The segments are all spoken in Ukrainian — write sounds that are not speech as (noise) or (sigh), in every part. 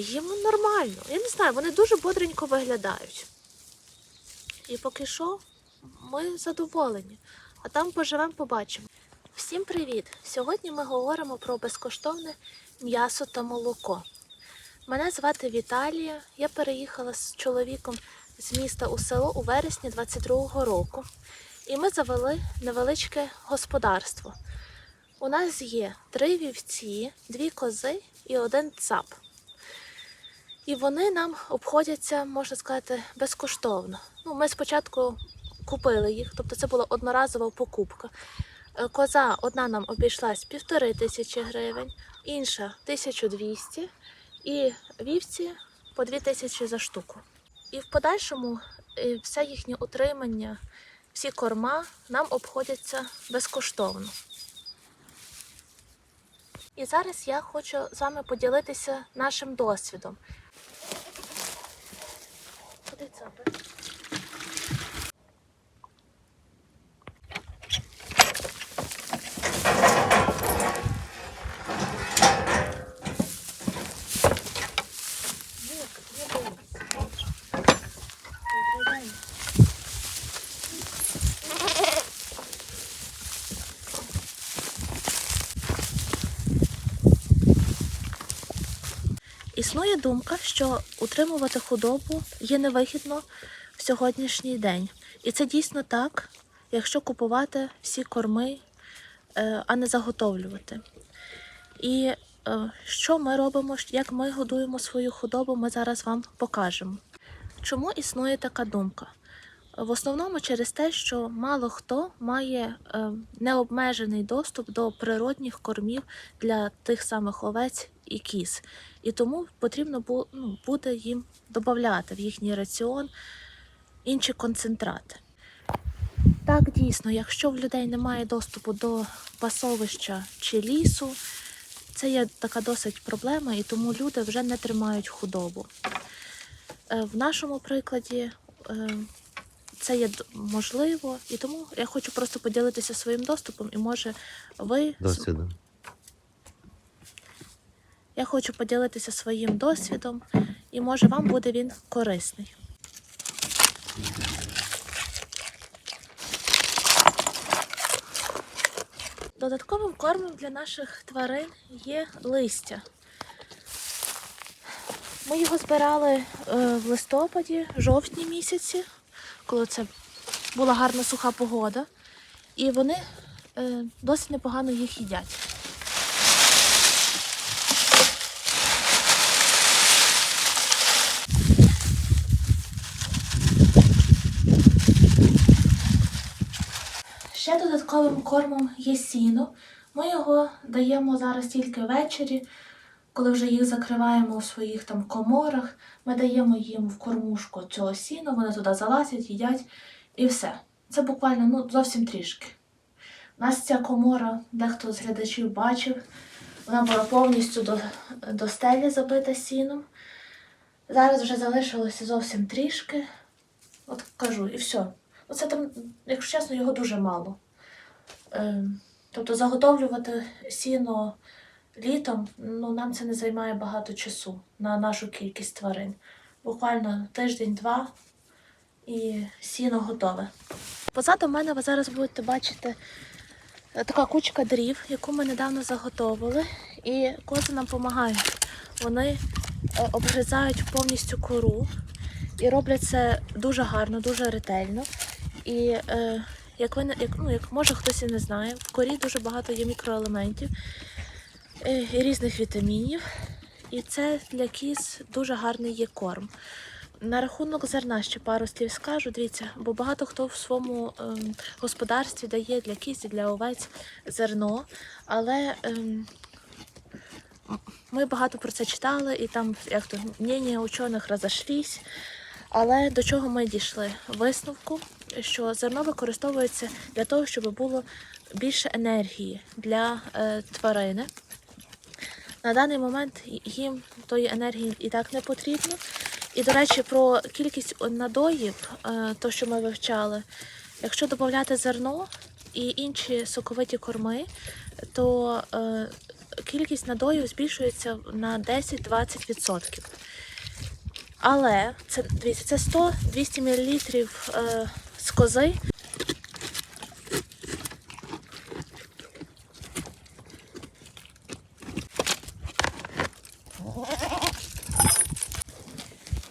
їм нормально. Я не знаю, вони дуже бодренько виглядають. І поки що ми задоволені. А там поживемо, побачимо. Всім привіт! Сьогодні ми говоримо про безкоштовне м'ясо та молоко. Мене звати Віталія. Я переїхала з чоловіком з міста у село у вересні 22-го року. І ми завели невеличке господарство. У нас є три вівці, дві кози і один цап. І вони нам обходяться, можна сказати, безкоштовно. Ну, ми спочатку купили їх, тобто це була одноразова покупка. Е, Коза одна нам обійшлась півтори тисячі гривень, інша 1200 і вівці по 2 тисячі за штуку. І в подальшому е, все їхнє утримання, всі корма нам обходяться безкоштовно. І зараз я хочу з вами поділитися нашим досвідом. it's supper. Думка, що утримувати худобу є невигідно в сьогоднішній день. І це дійсно так, якщо купувати всі корми, е, а не заготовлювати. І е, що ми робимо, як ми годуємо свою худобу, ми зараз вам покажемо. Чому існує така думка? В основному через те, що мало хто має е, необмежений доступ до природних кормів для тих самих овець і кіз. І тому потрібно ну, буде їм додати в їхній раціон інші концентрати. Так, дійсно, якщо в людей немає доступу до пасовища чи лісу, це є така досить проблема, і тому люди вже не тримають худобу. Е, В нашому прикладі е, це є можливо, і тому я хочу просто поділитися своїм доступом, і може ви Досвідом. Я хочу поділитися своїм досвідом, і може вам буде він корисний. Додатковим кормом для наших тварин є листя. Ми його збирали е, в листопаді, жовтні місяці, коли це була гарна суха погода, і вони е, досить непогано їх їдять. Ще додатковим кормом є сіно. Ми його даємо зараз тільки ввечері, коли вже їх закриваємо у своїх там коморах. Ми даємо їм в кормушку цього сіна, вони туди залазять, їдять і все. Це буквально ну, зовсім трішки. У нас ця комора, дехто з глядачів бачив, вона була повністю до, до стелі забита сіном. Зараз вже залишилося зовсім трішки. От кажу, і все. Оце там, якщо чесно, його дуже мало. Е, тобто заготовлювати сіно літом, ну, нам це не займає багато часу на нашу кількість тварин. Буквально тиждень-два і сіно готове. Позаду мене ви зараз будете бачити е, така кучка дрів, яку ми недавно заготовили, і кози нам допомагають. Вони е, обгризають повністю кору і роблять це дуже гарно, дуже ретельно. І е, як ви як, ну, як може хтось і не знає, в корі дуже багато є мікроелементів е, і різних вітамінів. І це для кіз дуже гарний є корм. На рахунок зерна ще пару слів скажу. Дивіться, бо багато хто в своєму ем, господарстві дає для кіз і для овець зерно, але ем, ми багато про це читали, і там як то мнення учених розійшлись. Але до чого ми дійшли? Висновку, що зерно використовується для того, щоб було більше енергії для е, тварини. На даний момент їм тої енергії і так не потрібно. І, до речі, про кількість надоїв, е, то, що ми вивчали, якщо додати зерно і інші соковиті корми, то е, кількість надою збільшується на 10-20%. Але це дивіться, це 100-200 мл е, з кози.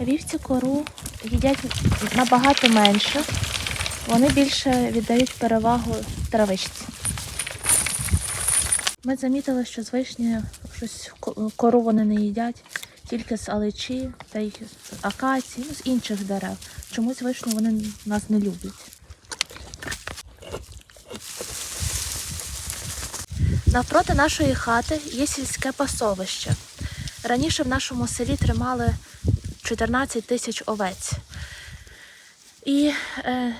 Вівці кору їдять набагато менше. Вони більше віддають перевагу травичці. Ми замітили, що з вишні щось ко- кору вони не їдять, тільки з алечі та й з акації, ну, з інших дерев. Чомусь вишню вони нас не люблять. Навпроти нашої хати є сільське пасовище. Раніше в нашому селі тримали 14 тисяч овець. І е,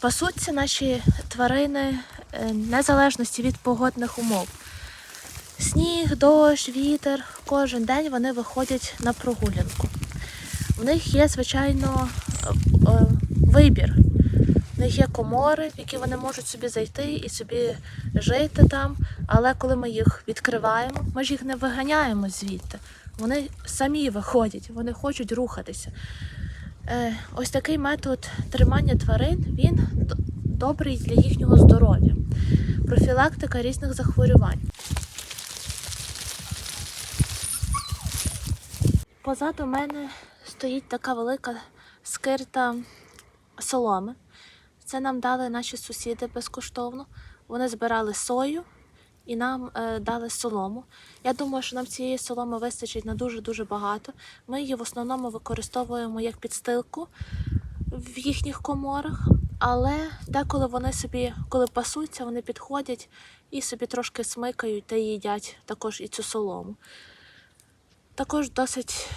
пасуться наші тварини е, незалежності від погодних умов. Сніг, дощ, вітер. Кожен день вони виходять на прогулянку. В них є, звичайно, е, е, вибір. В них є комори, в які вони можуть собі зайти і собі жити там. Але коли ми їх відкриваємо, ми ж їх не виганяємо звідти. Вони самі виходять, вони хочуть рухатися. Е, ось такий метод тримання тварин він добрий для їхнього здоров'я, профілактика різних захворювань. Позаду мене стоїть така велика скирта соломи. Це нам дали наші сусіди безкоштовно. Вони збирали сою і нам е, дали солому. Я думаю, що нам цієї соломи вистачить на дуже-дуже багато. Ми її в основному використовуємо як підстилку в їхніх коморах, але деколи вони собі, коли пасуться, вони підходять і собі трошки смикають та їдять також і цю солому. Також досить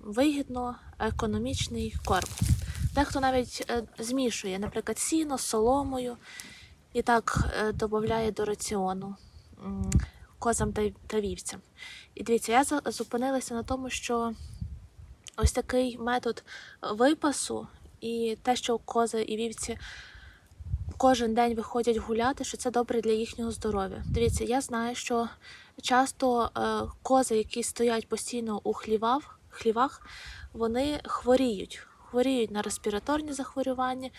вигідно економічний корм. Дехто навіть е, змішує, наприклад, сіно з соломою і так е, додає до раціону козам та, та вівцям. І дивіться, я зупинилася на тому, що ось такий метод випасу і те, що кози і вівці кожен день виходять гуляти, що це добре для їхнього здоров'я. Дивіться, я знаю, що часто е, кози, які стоять постійно у хлівах, хлівах, вони хворіють. Хворіють на респіраторні захворювання,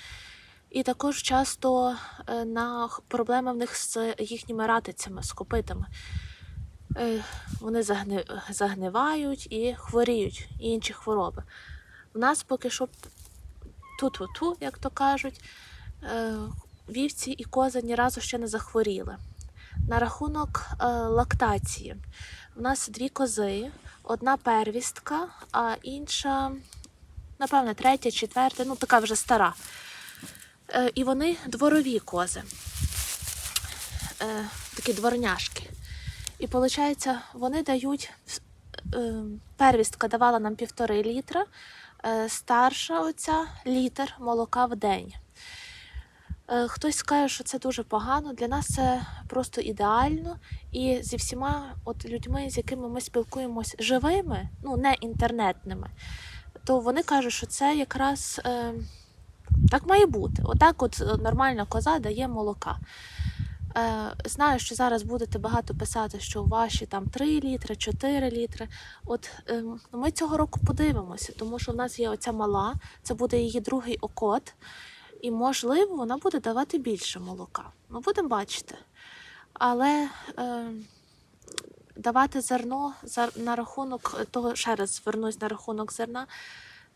і також часто е, на проблеми в них з їхніми ратицями, з копитами. Е, Вони загнивають і хворіють, і інші хвороби. У нас поки що ту-ту-ту, як то кажуть, вівці і кози ні разу ще не захворіли. На рахунок е, лактації. У нас дві кози, одна первістка, а інша, напевне, третя, четверта, ну така вже стара. Е, і вони дворові кози, е, такі дворняшки. І виходить, вони дають, е, первістка давала нам півтори літра, е, старша оця літр молока в день. Е, Хтось скаже, що це дуже погано. Для нас це просто ідеально. І зі всіма от людьми, з якими ми спілкуємось живими, ну не інтернетними, то вони кажуть, що це якраз е, так має бути. Отак, от е, нормальна коза дає молока. Е, знаю, що зараз будете багато писати, що ваші там 3 літри, 4 літри. От е, ми цього року подивимося, тому що в нас є оця мала, це буде її другий окот. І, можливо, вона буде давати більше молока. Ми будемо бачити. Але е, давати зерно за, на рахунок того, ще раз звернусь на рахунок зерна,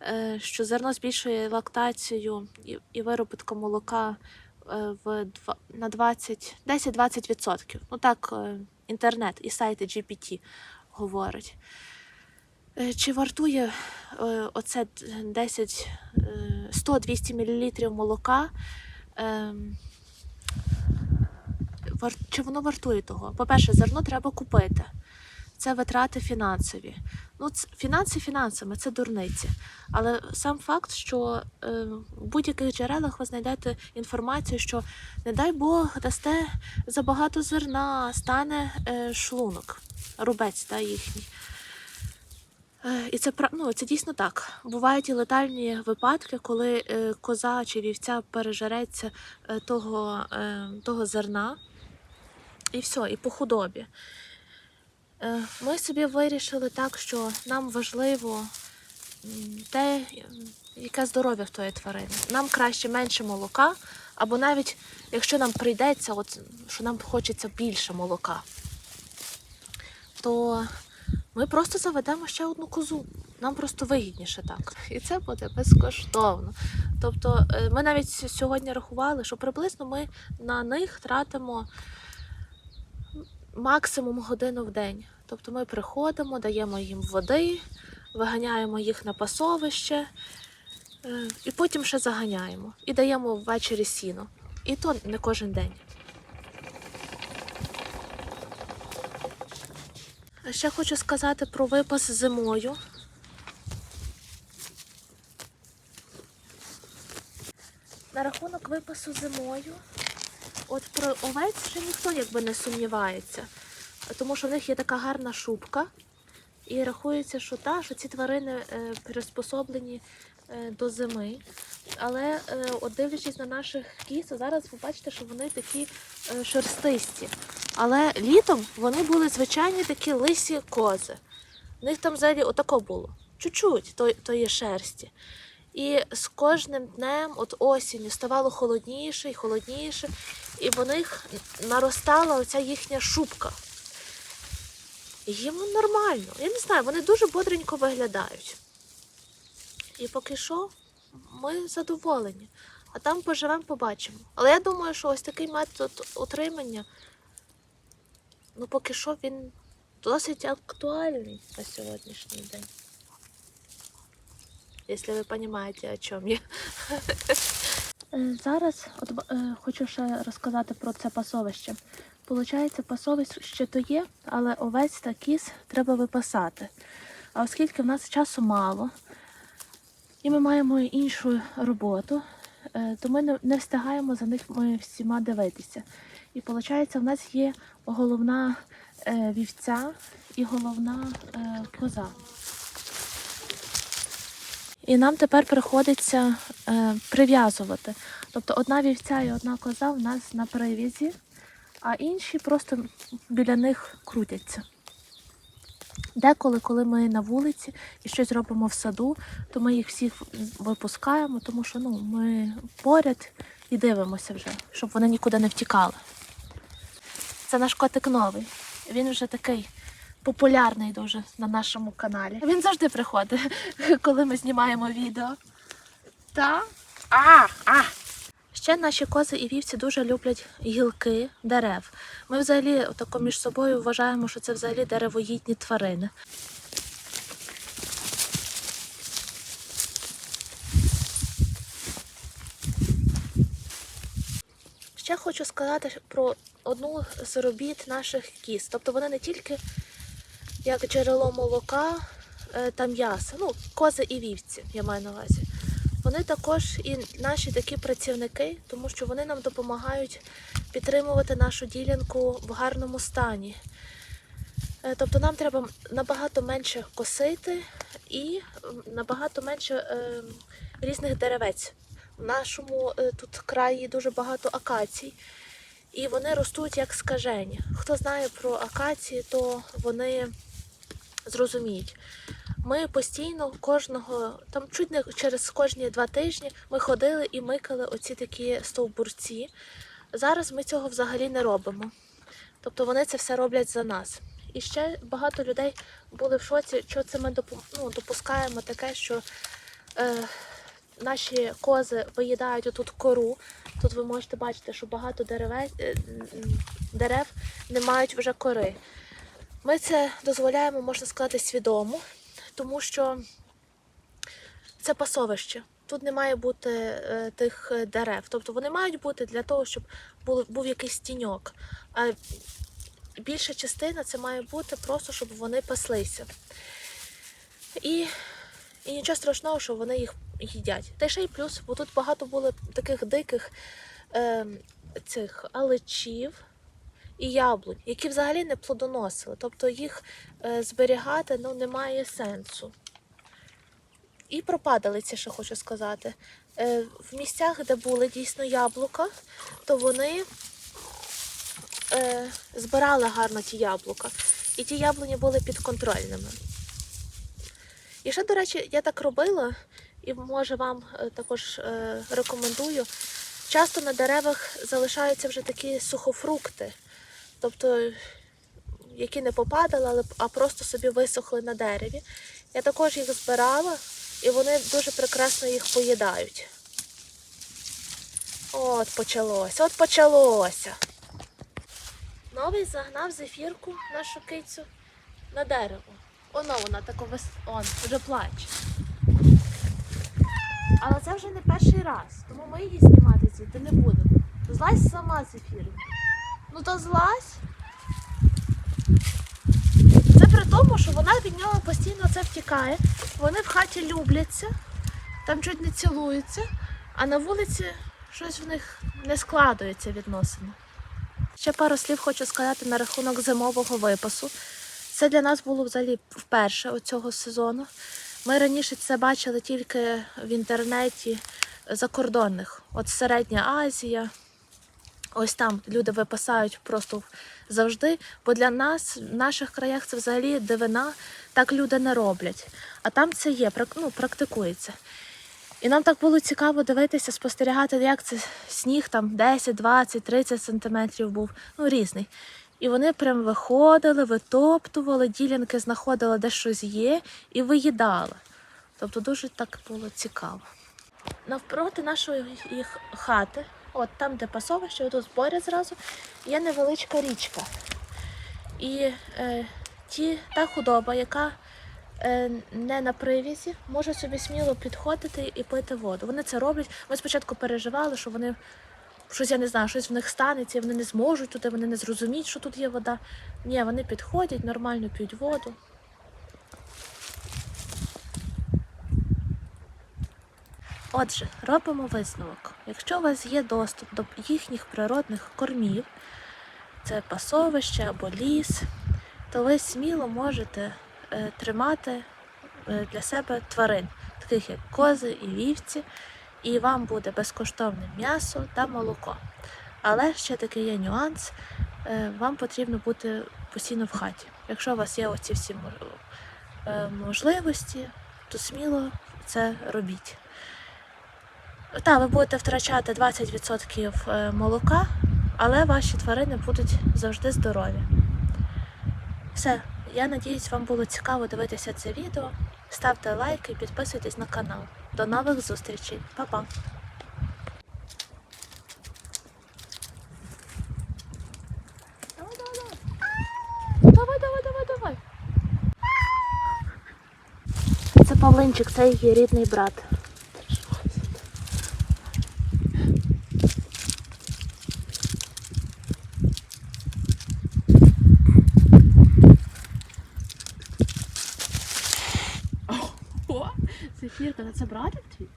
е, що зерно збільшує лактацію і, і виробітку молока е, в на 20, 10-20%. Ну так, е, інтернет і сайти GPT говорять. Е, Чи вартує е, оце 10, е, 100-200 мл молока? ем, Чи воно вартує того? По-перше, зерно треба купити. Це витрати фінансові. Ну, фінанси фінансами, це дурниці. Але сам факт, що е, в будь-яких джерелах ви знайдете інформацію, що, не дай Бог, дасте забагато зерна, стане шлунок, рубець та їхній. Е, І це ну, це дійсно так. Бувають і летальні випадки, коли е, коза чи вівця пережереться е, того, того зерна, і все, і по худобі. Ми собі вирішили так, що нам важливо те, яке здоров'я в тої тварини. Нам краще менше молока, або навіть якщо нам прийдеться, от, що нам хочеться більше молока, то ми просто заведемо ще одну козу. Нам просто вигідніше так. І це буде безкоштовно. Тобто е, ми навіть сьогодні рахували, що приблизно ми на них тратимо максимум годину в день. Тобто ми приходимо, даємо їм води, виганяємо їх на пасовище е, і потім ще заганяємо. І даємо ввечері сіно. І то не кожен день. Ще хочу сказати про випас зимою. На рахунок випасу зимою. От про овець ще ніхто якби не сумнівається, тому що в них є така гарна шубка, і рахується, що та, що ці тварини е, приспособлені до зими. Але е, от дивлячись на наших кіз, зараз ви бачите, що вони такі е, шерстисті. Але літом вони були звичайні такі лисі кози. В них там взагалі отако було. Чуть-чуть то- тої шерсті. І з кожним днем, от осінню, ставало холодніше і холодніше, і в них наростала оця їхня шубка. Їм нормально. Я не знаю, вони дуже бодренько виглядають. І поки що ми задоволені. А там поживемо, побачимо. Але я думаю, що ось такий метод утримання, ну поки що він досить актуальний на сьогоднішній день. Якщо ви розумієте, о чому я. Е, Зараз от, е, хочу ще розказати про це пасовище. Получається, пасовище то є, але овець та кіз треба випасати. А оскільки в нас часу мало, і ми маємо іншу роботу, е, то ми не, встигаємо за них ми всіма дивитися. І виходить, в нас є головна е, вівця і головна е, коза. І нам тепер приходиться прив'язувати. Тобто одна вівця і одна коза в нас на прив'язі, а інші просто біля них крутяться. Деколи, коли ми на вулиці і щось робимо в саду, то ми їх всіх випускаємо, тому що ну, ми поряд і дивимося вже, щоб вони нікуди не втікали. Це наш котик новий. Він вже такий популярний дуже на нашому каналі. Він завжди приходить, (laughs) коли ми знімаємо відео. Та? А, а. Ще наші кози і вівці дуже люблять гілки дерев. Ми взагалі тако між собою вважаємо, що це взагалі деревоїдні тварини. Ще хочу сказати про одну з робіт наших кіз. Тобто вони не тільки як джерело молока е, та м'яса, ну, кози і вівці, я маю на увазі. Вони також і наші такі працівники, тому що вони нам допомагають підтримувати нашу ділянку в гарному стані. Е, Тобто нам треба набагато менше косити і набагато менше е, різних деревець. В нашому е, тут краї дуже багато акацій, і вони ростуть як скажені. Хто знає про акації, то вони зрозуміють. Ми постійно кожного, там чуть не через кожні два тижні ми ходили і микали оці такі стовбурці. Зараз ми цього взагалі не робимо. Тобто вони це все роблять за нас. І ще багато людей були в шоці, що це ми ну, допускаємо таке, що е, наші кози виїдають отут кору. Тут ви можете бачити, що багато дереве, е, дерев не мають вже кори. Ми це дозволяємо, можна сказати, свідомо, тому що це пасовище. Тут не має бути е, тих е, дерев. Тобто вони мають бути для того, щоб був, був якийсь тіньок. А більша частина це має бути просто, щоб вони паслися. І, і нічого страшного, що вони їх їдять. Та ще й плюс, бо тут багато було таких диких е, цих алечів і яблунь, які взагалі не плодоносили. Тобто їх е, зберігати ну, немає сенсу. І пропадалиці, ще хочу сказати. Е, в місцях, де були дійсно яблука, то вони е, збирали гарно ті яблука. і ті яблуні були підконтрольними. І ще, до речі, я так робила, і може вам також рекомендую. Часто на деревах залишаються вже такі сухофрукти, тобто які не попадали, а просто собі висохли на дереві. Я також їх збирала, і вони дуже прекрасно їх поїдають. От почалося, от почалося. Новий загнав зефірку нашу кицю на дерево. Оно вона тако вис... Он, вже плаче. Але це вже не перший раз, тому ми її знімати звідти не будемо. Злазь сама зефірка. Ну то злазь. Це при тому, що вона від нього постійно це втікає. Вони в хаті любляться, там чуть не цілуються, а на вулиці щось в них не складується відносини. Ще пару слів хочу сказати на рахунок зимового випасу. Це для нас було взагалі вперше цього сезону. Ми раніше це бачили тільки в інтернеті закордонних. От Середня Азія, ось там люди випасають просто завжди. Бо для нас в наших краях це взагалі дивина, так люди не роблять. А там це є, ну, практикується. І нам так було цікаво дивитися, спостерігати, як це сніг там 10, 20, 30 сантиметрів був, ну різний. І вони прям виходили, витоптували, ділянки знаходили, де щось є, і виїдали. Тобто дуже так було цікаво. Навпроти нашої їх хати, от там, де пасовище, тут поряд зразу, є невеличка річка. І е, ті, та худоба, яка е, не на привізі, може собі сміло підходити і пити воду. Вони це роблять. Ми спочатку переживали, що вони щось, я не знаю, щось в них станеться, вони не зможуть туди, вони не зрозуміють, що тут є вода. Ні, вони підходять, нормально п'ють воду. Отже, робимо висновок. Якщо у вас є доступ до їхніх природних кормів, це пасовище або ліс, то ви сміло можете е, тримати е, для себе тварин, таких як кози і вівці, і вам буде безкоштовне м'ясо та молоко. Але ще такий є нюанс: е, вам потрібно бути постійно в хаті. Якщо у вас є оці всі можливості, то сміло це робіть. Так, ви будете втрачати 20% е, молока, але ваші тварини будуть завжди здорові. Все, я надіюсь, вам було цікаво дивитися це відео. Ставте лайки, підписуйтесь на канал. До нових зустрічей. Па-па! Давай, давай, давай. Давай. Це Павлинчик, це її рідний брат. О, Зефірка, це братик твій?